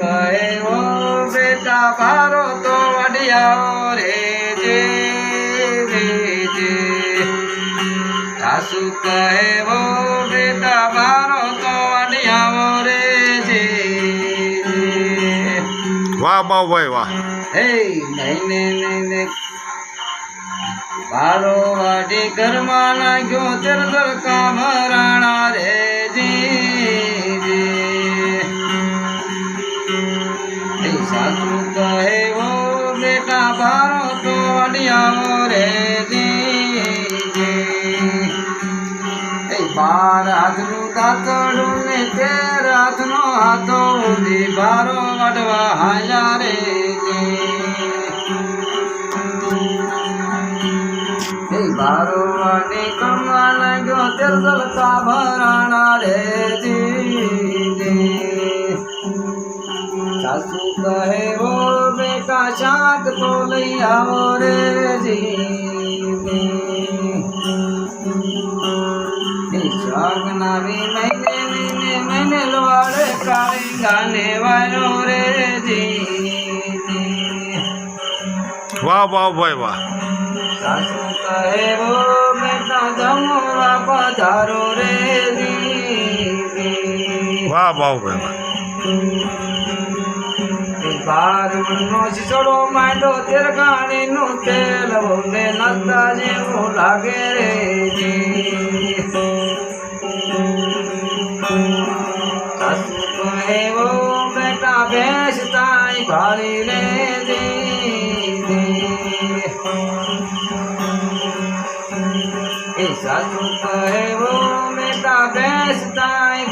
કહે ઓ બેટા ભારો તો વડિયાઓ રે જે જે સાસુ કહે ઓ બેટા ભારો તો વડિયાઓ રે જે વાહ બાઉભાઈ વાહ. હે નહીં નહીં બારો વાડી ઘરમાં નાખ્યો તેર દળકા એ સાસુ કહે ઓ બેટા બારો તો વડિયાઓ રે બાર હાથનું દાંતડું ને તેર હાથનો હાથો ઉધી બારો વડવા હાલ્યા રે બારો અને કમવા લાગ્યો તેર જલતા ભરાણા રે જી સાસુ કહે હો બેટા શાક તો લઈ આવો રે જી શાક નાવી મહિને મહિને મહિને લવાડે કાળી ગાને વારો રે જી વાહ. બાઉભાઈ વાહ સાસુ કહે હો બેટા જમવા પધારો રે જી વાહ બાઉભાઈ વાહ. મણનો છોડો માંડો તેર ગાણી નું તેલ બોલે નતા જેવું લાગે રે ઓ બેટા ભેંસ તાઈ ભાળી રે સાસુ કહે ઓ બેટા ભેંસ તાઈ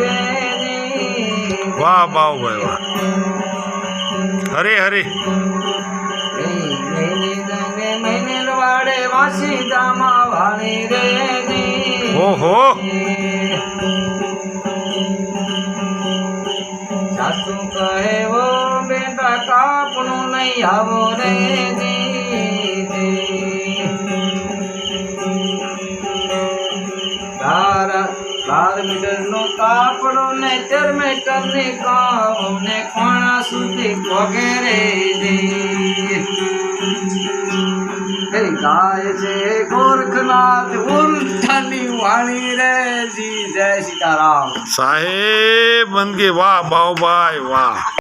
રે જી. વાહ બાઉભાઈ વાહ. હરે હરે. ઓહો સાસુ કહે બેટા કાપનું નહીં આવો રે બાર મીટર નો કાપડો ને તેર મીટરની કામ ને કોણા સુધી વગેરે ગાય છે ગોરખનાથ ઉલટાની વાણી રે જી. જય સીતારામ. સાહેબ બંદગી વાહ બાઉભાઈ વાહ.